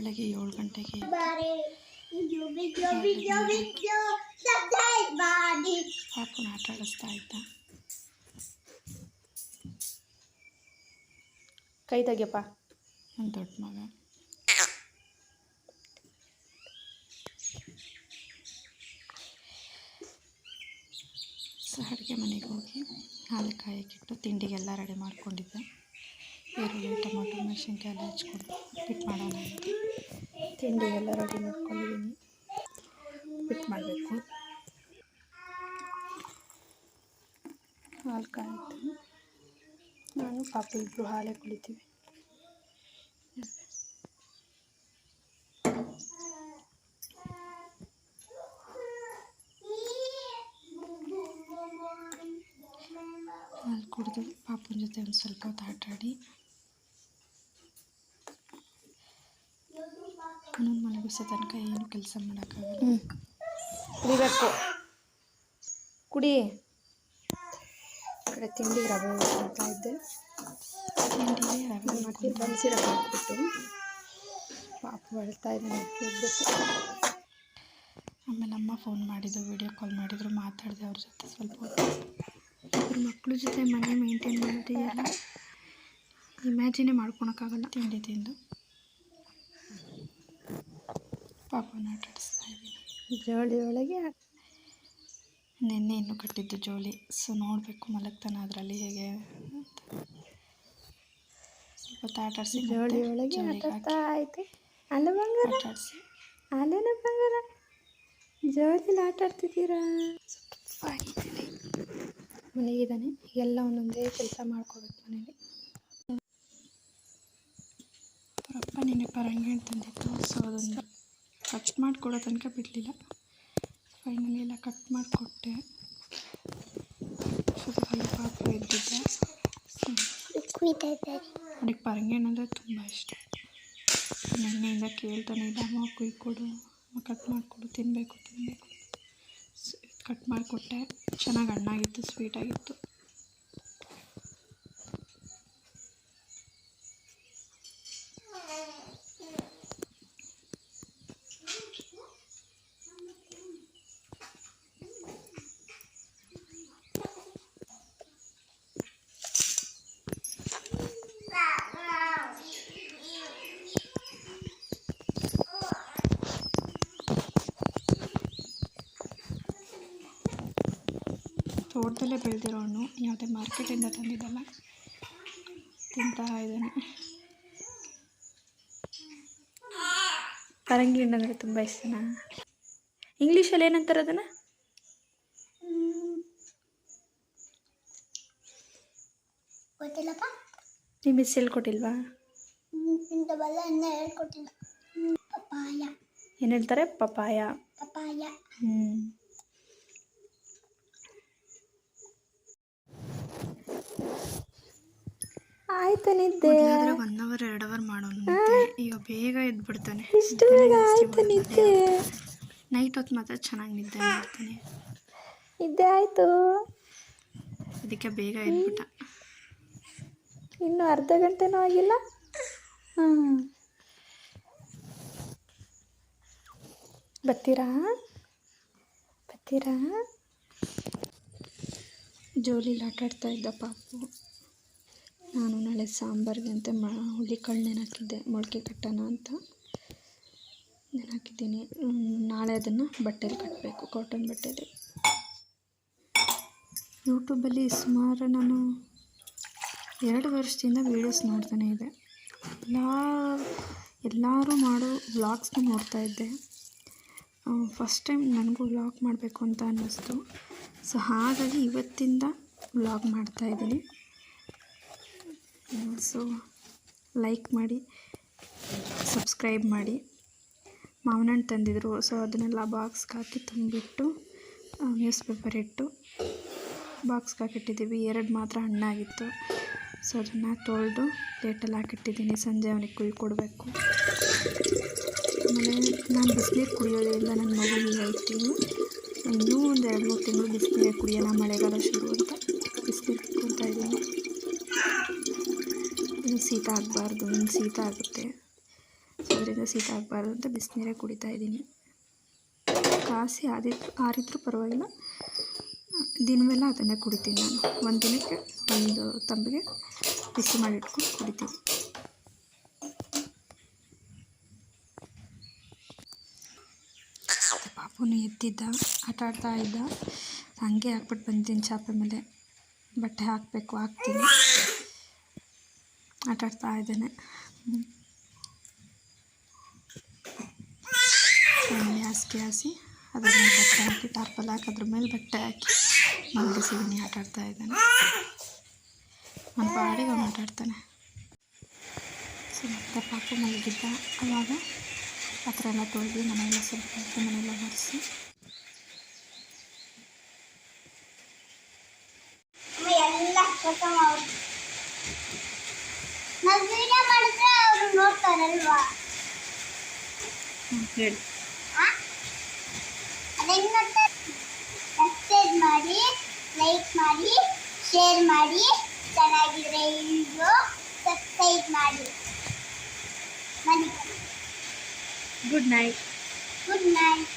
ಬೆಳಗ್ಗೆ ಏಳು ಗಂಟೆಗೆ ಪಾಪನ ಆಟ ಆಡಿಸ್ತಾ ಇದ್ದ. ಕೈ ತೆಗಿಯಪ್ಪ. ನನ್ನ ದೊಡ್ಡ ಮಗ. ಸೊ ಅಡುಗೆ ಮನೆಗೆ ಹೋಗಿ ಹಾಲು ಕಾಯಕ್ಕಿಟ್ಟು ತಿಂಡಿಗೆಲ್ಲ ರೆಡಿ ಮಾಡ್ಕೊಂಡಿದ್ದೆ. ಈರುಳ್ಳಿ ಟೊಮೊಟೊ ಮೆಣಸಿನ್ಕಾಯಿ ಎಲ್ಲ ಹಚ್ಕೊಂಡು ಉಪ್ಪಿಟ್ಟು ಮಾಡೋಣ ಅಂತ. ತಿಂಡಿಗೆಲ್ಲ ರೆಡಿ ಮಾಡ್ಕೊಂಡಿದ್ದೀನಿ ಉಪ್ಪಿಟ್ಟು ಮಾಡಬೇಕು. ಹಾಲು ಕಾಯ್ತು ನಾನು ಪಾಪ ಇಬ್ಬರು ಹಾಲೇ ಕುಳಿತೀವಿ ಹಾಲು ಕುಡಿದು ಪಾಪನ ಜೊತೆ ಒಂದು ಸ್ವಲ್ಪ ಹೊತ್ತು ಆಟ ಆಡಿ ಮನೆ ಮಲಗಿಸೋ ತನಕ ಏನು ಕೆಲಸ ಮಾಡೋಕ್ಕಾಗಲ್ಲ. ಹ್ಞೂ ಕುಡಿಬೇಕು ಕುಡಿ. ಕಡೆ ತಿಂಡಿ ರವೆ ಅಂತ ಇದ್ದೆ. ತಿಂಡಿಗೆ ರವೆ ಮಕ್ಕಳು ಬಲಸಿ ರವೆ ಹಾಕ್ಬಿಟ್ಟು. ಪಾಪ ಅಳ್ತಾ ಇದ್ದಾನೆ ಹೋಗ್ಬೇಕು. ಆಮೇಲೆ ಅಮ್ಮ ಫೋನ್ ಮಾಡಿದ್ರು ವಿಡಿಯೋ ಕಾಲ್ ಮಾಡಿದ್ರು ಮಾತಾಡಿದೆ ಅವ್ರ ಜೊತೆ ಸ್ವಲ್ಪ ಹೊತ್ತು. ಅವ್ರ ಮಕ್ಕಳ ಜೊತೆ ಮನೆ ಮೇಂಟೈನ್ ಮಾಡಿದೆಯಲ್ಲ ಇಮ್ಯಾಜಿನೇ ಮಾಡ್ಕೊಳಕ್ಕಾಗಲ್ಲ. ತಿಂಡಿ ತಿಂದು. ಪಾಪನ ಆಟ ಆಡಿಸ್ತಾ ಇದ್ದೀನಿ. ಜೋಳಿ ಒಳಗೆ ನಿನ್ನೆ ಇನ್ನೂ ಕಟ್ಟಿದ್ದು ಜೋಳಿ. ಸೊ ನೋಡಬೇಕು ಮಲಗ್ತಾನೆ ಅದರಲ್ಲಿ ಹೇಗೆ ಸ್ವಲ್ಪ ಹೊತ್ತು ಆಟ ಆಡಿಸಿ ಜೋಳಿ ಒಳಗೆ ಆಟ ಆಡ್ತಾ ಅಲ್ಲ ಬಂಗಾರ? ಆಟ ಆಡಿಸಿ ಅಲ್ಲೇನ ಬಂಗಾರ? ಜೋಳಿಲಿ ಆಟ ಆಡ್ತಿದ್ದೀರಾ ಆಗಿದ್ದೀನಿ ಮನೆಗಿದ್ದಾನೆ. ಎಲ್ಲ ಒಂದೊಂದೇ ಕೆಲಸ ಮಾಡ್ಕೋಬೇಕು ಮನೇಲಿ. ಅವರಪ್ಪ ನಿನ್ನೆ ಪರಂಗಿ ಹಣ್ಣು ತಂದಿತ್ತು. ಸೊ ಅದೊಂದು ಮಾಡಿಕೊಡೋ ತನಕ ಬಿಡಲಿಲ್ಲ. ಫೈನಲಿ ಎಲ್ಲ ಕಟ್ ಮಾಡಿಕೊಟ್ಟೆ. ಸ್ವಲ್ಪ ಪಾಪ ಎದ್ದಿದ್ದೆ ಅವನಿಗೆ ಪರಂಗಿ ಹಣ್ಣು ಅಂದರೆ ತುಂಬ ಇಷ್ಟ. ನೆನ್ನೆಯಿಂದ ಕೇಳ್ತಾನೆ, ಇಲ್ಲ, ಅಮ್ಮ ಕುಯ್ಕೊಡು ಅಮ್ಮ ಕಟ್ ಮಾಡಿಕೊಡು ತಿನ್ನಬೇಕು ತಿನ್ನಬೇಕು ಕಟ್ ಮಾಡಿಕೊಟ್ಟೆ. ಚೆನ್ನಾಗಿ ಹಣ್ಣಾಗಿತ್ತು ಸ್ವೀಟಾಗಿತ್ತು ತೋಟದಲ್ಲೇ ಬೆಳೆದಿರೋ ಹಣ್ಣು. ಯಾವುದೇ ಮಾರ್ಕೆಟಿಂದ ತಂದಿದ್ದಲ್ಲ. ತಿಂತಾ ಇದ್ದಾನೆ. ಪರಂಗಿ ಹಣ್ಣು ಅಂದರೆ ತುಂಬ ಇಷ್ಟನಾ? ಇಂಗ್ಲೀಷಲ್ಲಿ ಏನಂತಾರೆ ಅದನ್ನು? ನಿಮ್ಮ ಮಿಸ್ ಹೇಳ್ಕೊಟ್ಟಿಲ್ವಾ? ಹೇಳ್ಕೊಟ್ಟಿಲ್ಲ. ಪಪಾಯ ಏನು ಹೇಳ್ತಾರೆ? ಪಪಾಯ ಪಪಾಯ ಹ್ಞೂ ಆಯ್ತು ನಿದ್ದೆ? ಮೊದಲಾದ್ರೆ ಒನ್ ಅವರ್ ಎರಡು ಅವರ್ ಮಾಡೋಣ ಈಗ ಬೇಗ ಎದ್ಬಿಡ್ತಾನೆ. ಇಷ್ಟು ಬೇಗ ಆಯ್ತು ನಿದ್ದೆ? ನೈಟ್ ಹೊತ್ತು ಮಾತ್ರ ಚೆನ್ನಾಗಿ ನಿದ್ದೆ ಮಾಡ್ತಾನೆ. ನಿದ್ದೆ ಆಯ್ತು? ಅದಕ್ಕೆ ಬೇಗ ಎದ್ಬಿಟ್ಟ. ಇನ್ನು ಅರ್ಧ ಗಂಟೆನೂ ಆಗಿಲ್ಲ? ಹಾಂ ಬರ್ತೀರಾ? ಬರ್ತೀರಾ? ಜೋಲಿಲಿ ಆಟಾಡ್ತಾ ಇದ್ದ ಪಾಪು. ನಾನು ನಾಳೆ ಸಾಂಬಾರಿಗೆ ಅಂತ ಮ ಹುಳಿಕಾಳು ನೆನಾಕಿದ್ದೆ, ಮೊಳಕೆ ಕಟ್ಟೋಣ ಅಂತ ನೆನಾಕಿದ್ದೀನಿ. ನಾಳೆ ಅದನ್ನು ಬಟ್ಟೆಲಿ ಕಟ್ಟಬೇಕು ಕಾಟನ್ ಬಟ್ಟೆಲಿ. ಯೂಟ್ಯೂಬಲ್ಲಿ ಸುಮಾರು ನಾನು ಎರಡು ವರ್ಷದಿಂದ ವೀಡಿಯೋಸ್ ನೋಡ್ತಾನೆ ಇದೆ ಎಲ್ಲ, ಎಲ್ಲರೂ ಮಾಡೋ ವ್ಲಾಗ್ಸ್ನ ನೋಡ್ತಾ ಇದ್ದೆ. ಫಸ್ಟ್ ಟೈಮ್ ನನಗೂ ವ್ಲಾಗ್ ಮಾಡಬೇಕು ಅಂತ ಅನ್ನಿಸ್ತು. ಸೊ ಹಾಗಾಗಿ ಇವತ್ತಿಂದ ವ್ಲಾಗ್ ಮಾಡ್ತಾಯಿದ್ದೀನಿ ಸೊ ಲೈಕ್ ಮಾಡಿ ಸಬ್ಸ್ಕ್ರೈಬ್ ಮಾಡಿ. ಮಾವಿನ ಹಣ್ಣು ತಂದಿದ್ರು ಸೊ ಅದನ್ನೆಲ್ಲ ಬಾಕ್ಸ್ಗೆ ಹಾಕಿ ತುಂಬಿಟ್ಟು ನ್ಯೂಸ್ ಪೇಪರ್ ಇಟ್ಟು ಬಾಕ್ಸ್ಗೆ ಹಾಕಿಟ್ಟಿದ್ದೀವಿ. ಎರಡು ಮಾತ್ರ ಹಣ್ಣಾಗಿತ್ತು ಸೊ ಅದನ್ನು ತೊಳೆದು ಪ್ಲೇಟಲ್ಲಿ ಹಾಕಿಟ್ಟಿದ್ದೀನಿ. ಸಂಜೆ ಅವನಿಗೆ ಕುಯ್ ಕೊಡಬೇಕು. ಆಮೇಲೆ ನಾನು ಬಿಸಿನೀರು ಕುಡಿಯೋದ್ರಿಂದ ನನ್ನ ಮಗುವಿಗೆ ಹೇಳ್ತೀನಿ. ಇನ್ನೂ ಒಂದು ಎರಡು ಮೂರು ತಿಂಗಳು ಬಿಸಿನೀರೇ ಕುಡಿಯೋಣ. ಮಳೆಗಾಲ ಶುರು ಅಂತ. ಬಿಸಿನೀರು ಕುಡ್ಕೊತಾ ಇದ್ದೀನಿ ಇನ್ನು ಶೀತ ಆಗಬಾರ್ದು, ಇನ್ನು ಶೀತ ಆಗುತ್ತೆ. ಅದರಿಂದ ಶೀತ ಆಗಬಾರ್ದು ಅಂತ ಬಿಸಿನೀರೇ ಕುಡಿತಾ ಇದ್ದೀನಿ. ಕಾಸಿ ಆದಿತ್ತು ಆರಿದ್ರೂ ಪರವಾಗಿಲ್ಲ. ದಿನವೆಲ್ಲ ಅದನ್ನೇ ಕುಡಿತೀನಿ ನಾನು. ಒಂದು ದಿನಕ್ಕೆ ಒಂದು ತಂಬಿಗೆ ಬಿಸಿ ಮಾಡಿಟ್ಕೊಂಡು ಕುಡಿತೀನಿ. ಪಾಪುನು ಎತ್ತಿದ್ದ ಆಟ ಆಡ್ತಾ ಇದ್ದ. ಹಾಗೆ ಹಾಕ್ಬಿಟ್ಟು ಬಂದಿದ್ದೀನಿ ಚಾಪೆ ಮೇಲೆ. ಬಟ್ಟೆ ಹಾಕಬೇಕು, ಹಾಕ್ತೀನಿ. ಆಟ ಆಡ್ತಾ ಇದ್ದಾನೆ ಹಾಸಿಗೆ ಹಾಸಿ, ಅದ್ರ ಮೇಲೆ ಬಟ್ಟೆ ಹಾಕಿ ಟಾರ್ಪಲ್ ಹಾಕಿ, ಅದ್ರ ಮೇಲೆ ಬಟ್ಟೆ ಹಾಕಿ ಮಲಗಿಸಿದ್ದೀನಿ ಆಟ ಆಡ್ತಾ ಇದ್ದಾನೆ. ನನ್ನ ಪಾಡಿಗೆ ಅವ್ನು ಆಟ ಆಡ್ತಾನೆ ಸೊ, ಮತ್ತೆ ಪಾಪು ಮಲಗಿದ್ದ. ಅವಾಗ ಥರ ಎಲ್ಲ ತೊಳೆದು ಮನೆಯೆಲ್ಲ ಸ್ವಲ್ಪ ಮನೆಯೆಲ್ಲ ಒರೆಸಿ ಎಲ್ಲ ಕೆಲಸ ಮಾಡಿ ನಾವು ವಿಡಿಯೋ ಮಾಡಿದ್ರೆ ಅವರು ನೋಡ್ತಾರಲ್ವಾ ಹೇಳಿ. ಸಬ್ಸ್ಕ್ರೈಬ್ ಮಾಡಿ ಲೈಕ್ ಮಾಡಿ ಶೇರ್ ಮಾಡಿ ಚೆನ್ನಾಗಿದ್ರೆ ಇಲ್ವೋ ಸಬ್ಸ್ಕ್ರೈಬ್ ಮಾಡಿ. ಬನ್ನಿ. Good night good night